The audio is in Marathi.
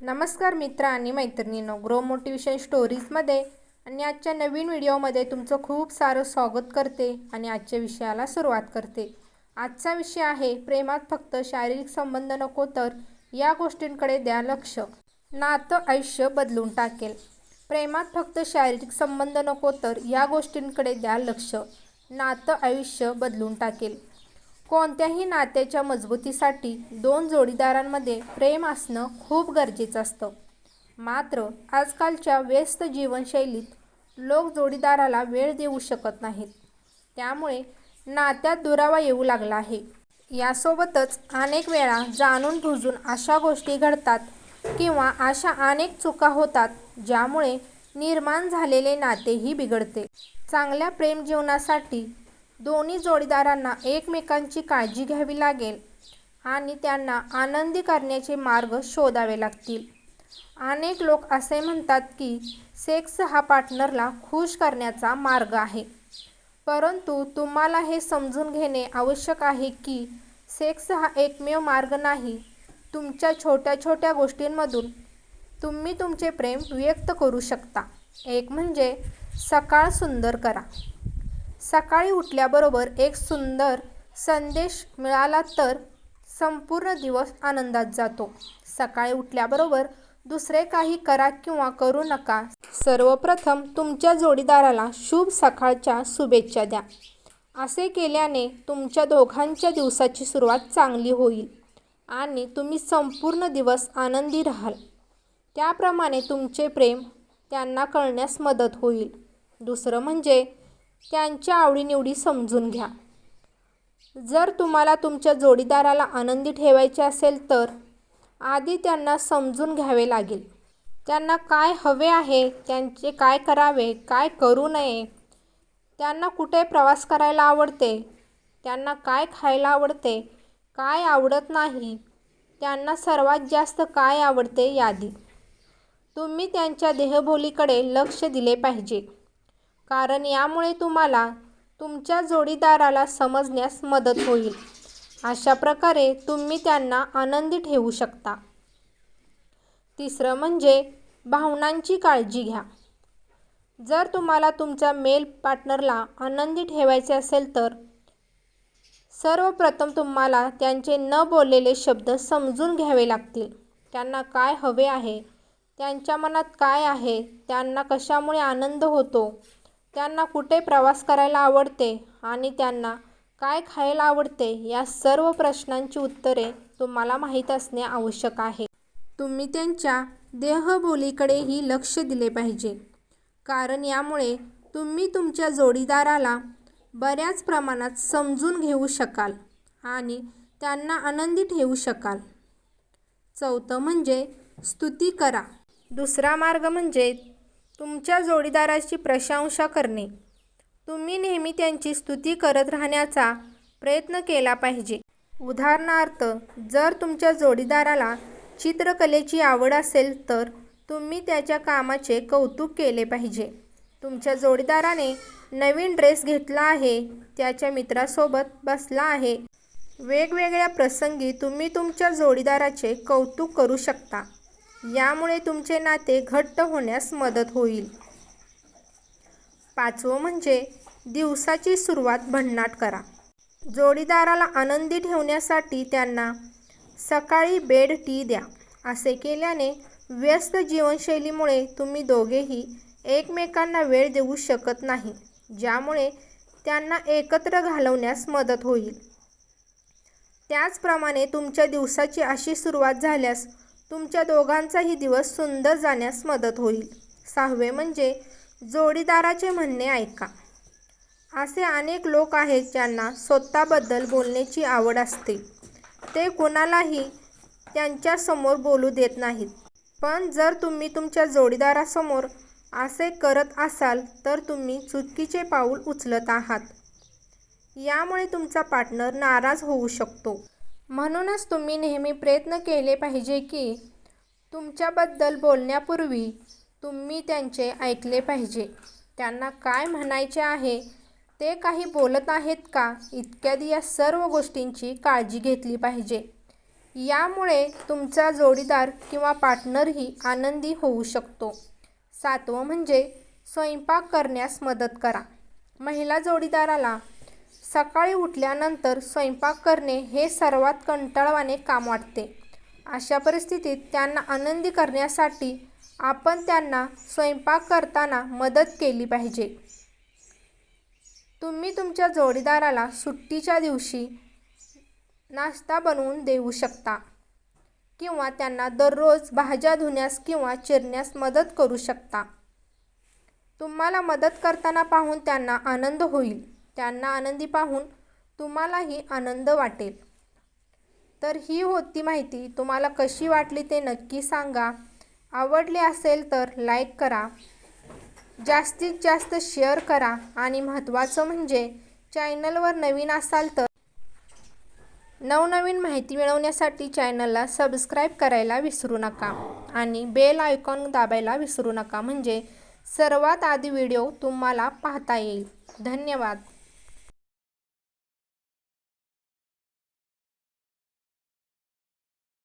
नमस्कार मित्र आणि मैत्रिणींनो ग्रो मोटिवेशन स्टोरीजमध्ये आणि आजच्या नवीन व्हिडिओमध्ये तुमचं खूप सारं स्वागत करते आणि आजच्या विषयाला सुरुवात करते. आजचा विषय आहे प्रेमात फक्त शारीरिक संबंध नको तर या गोष्टींकडे द्या लक्ष. नातं आयुष्य बदलून टाकेल. प्रेमात फक्त शारीरिक संबंध नको तर या गोष्टींकडे द्या लक्ष. नातं आयुष्य बदलून टाकेल. कोणत्याही नात्याच्या मजबूतीसाठी दोन जोडीदारांमध्ये प्रेम असणं खूप गरजेचं असतं. मात्र आजकालच्या व्यस्त जीवनशैलीत लोक जोडीदाराला वेळ देऊ शकत नाहीत. त्यामुळे नात्यात दुरावा येऊ लागला आहे. यासोबतच अनेक वेळा जाणून बुजून अशा गोष्टी घडतात किंवा अशा अनेक चुका होतात ज्यामुळे निर्माण झालेले नातेही बिघडते. चांगल्या प्रेम जीवनासाठी दोन्ही जोडीदारांना एकमेकांची काळजी घ्यावी लागेल आणि त्यांना आनंदी करण्याचे मार्ग शोधावे लागतील. अनेक लोक असे म्हणतात की सेक्स हा पार्टनरला खुश करण्याचा मार्ग आहे. परंतु तुम्हाला हे समजून घेणे आवश्यक आहे की सेक्स हा एकमेव मार्ग नाही. तुमच्या छोट्या छोट्या गोष्टींमधून तुम्ही तुमचे प्रेम व्यक्त करू शकता. एक म्हणजे सकाळ सुंदर करा. सकाळी उठल्याबरोबर एक सुंदर संदेश मिळाला तर संपूर्ण दिवस आनंदात जातो. सकाळी उठल्याबरोबर दुसरे काही करा किंवा करू नका. सर्वप्रथम तुमच्या जोडीदाराला शुभ सकाळच्या शुभेच्छा द्या. असे केल्याने तुमच्या दोघांच्या दिवसाची सुरुवात चांगली होईल आणि तुम्ही संपूर्ण दिवस आनंदी राहाल. त्याप्रमाणे तुमचे प्रेम त्यांना कळण्यास मदत होईल. दुसरं म्हणजे त्यांच्या आवडीनिवडी समजून घ्या. जर तुम्हाला तुमच्या जोडीदाराला आनंदी ठेवायचे असेल तर आधी त्यांना समजून घ्यावे लागेल. त्यांना काय हवे आहे त्यांचे काय करावे काय करू नये त्यांना कुठे प्रवास करायला आवडते त्यांना काय खायला आवडते काय आवडत नाही त्यांना सर्वात जास्त काय आवडते यादी. तुम्ही त्यांच्या देहबोलीकडे लक्ष दिले पाहिजे. कारण यामुळे तुम्हाला तुमच्या जोडीदाराला समजण्यास मदत होईल. अशा प्रकारे तुम्ही त्यांना आनंदी ठेवू शकता. तिसरं म्हणजे भावनांची काळजी घ्या. जर तुम्हाला तुमच्या मेल पार्टनरला आनंदी ठेवायचे असेल तर सर्वप्रथम तुम्हाला त्यांचे न बोललेले शब्द समजून घ्यावे लागतील. त्यांना काय हवे आहे? त्यांच्या मनात काय आहे? त्यांना कशामुळे आनंद होतो? त्यांना कुठे प्रवास करायला आवडते आणि त्यांना काय खायला आवडते या सर्व प्रश्नांची उत्तरे तुम्हाला माहीत असणे आवश्यक आहे. तुम्ही त्यांच्या देहबोलीकडेही लक्ष दिले पाहिजे. कारण यामुळे तुम्ही तुमच्या जोडीदाराला बऱ्याच प्रमाणात समजून घेऊ शकाल आणि त्यांना आनंदी ठेवू शकाल. चौथं म्हणजे स्तुती करा. दुसरा मार्ग म्हणजे तुमच्या जोडीदाराची प्रशंसा करणे. तुम्ही नेहमी त्यांची स्तुती करत राहण्याचा प्रयत्न केला पाहिजे. उदाहरणार्थ जर तुमच्या जोडीदाराला चित्रकलेची आवड असेल तर तुम्ही त्याच्या कामाचे कौतुक केले पाहिजे. तुमच्या जोडीदाराने नवीन ड्रेस घेतला आहे त्याच्या मित्रासोबत बसला आहे. वेगवेगळ्या प्रसंगी तुम्ही तुमच्या जोडीदाराचे कौतुक करू शकता. यामुळे तुमचे नाते घट्ट होण्यास मदत होईल. पाचवं म्हणजे दिवसाची सुरुवात भन्नाट करा. जोडीदाराला आनंदी ठेवण्यासाठी त्यांना सकाळी बेड टी द्या. असे केल्याने व्यस्त जीवनशैलीमुळे तुम्ही दोघेही एकमेकांना वेळ देऊ शकत नाही ज्यामुळे त्यांना एकत्र घालवण्यास मदत होईल. त्याचप्रमाणे तुमच्या दिवसाची अशी सुरुवात झाल्यास तुमच्या दोघांचाही दिवस सुंदर जाण्यास मदत होईल. सहावे म्हणजे जोडीदाराचे म्हणणे ऐका. असे अनेक लोक आहेत ज्यांना स्वतःबद्दल बोलण्याची आवड असते. ते कुणालाही त्यांच्यासमोर बोलू देत नाहीत. पण जर तुम्ही तुमच्या जोडीदारासमोर असे करत असाल तर तुम्ही चुकीचे पाऊल उचलत आहात. यामुळे तुमचा पार्टनर नाराज होऊ शकतो. म्हणूनच तुम्ही नेहमी प्रयत्न केले पाहिजे की तुमच्याबद्दल बोलण्यापूर्वी तुम्ही त्यांचे ऐकले पाहिजे. त्यांना काय म्हणायचे आहे ते काही बोलत आहेत का इत्यादी या सर्व गोष्टींची काळजी घेतली पाहिजे. यामुळे तुमचा जोडीदार किंवा पार्टनरही आनंदी होऊ शकतो. सातवं म्हणजे स्वयंपाक करण्यास मदत करा. महिला जोडीदाराला सकाळी उठल्यानंतर स्वयंपाक करणे हे सर्वात कंटाळवाने काम वाटते. अशा परिस्थितीत त्यांना आनंदी करण्यासाठी आपण त्यांना स्वयंपाक करताना मदत केली पाहिजे. तुम्ही तुमच्या जोडीदाराला सुट्टीच्या दिवशी नाश्ता बनवून देऊ शकता किंवा त्यांना दररोज भाज्या धुण्यास किंवा चिरण्यास मदत करू शकता. तुम्हाला मदत करताना पाहून त्यांना आनंद होईल. त्यांना आनंदी पाहून तुम्हालाही आनंद वाटेल. तर ही होती माहिती. तुम्हाला कशी वाटली ते नक्की सांगा. आवडली असेल तर लाईक करा. जास्तीत जास्त शेअर करा. आणि महत्त्वाचं म्हणजे चॅनलवर नवीन असाल तर नवनवीन माहिती मिळवण्यासाठी चॅनलला सबस्क्राईब करायला विसरू नका. आणि बेल आयकॉन दाबायला विसरू नका. म्हणजे सर्वात आधी व्हिडिओ तुम्हाला पाहता येईल. धन्यवाद.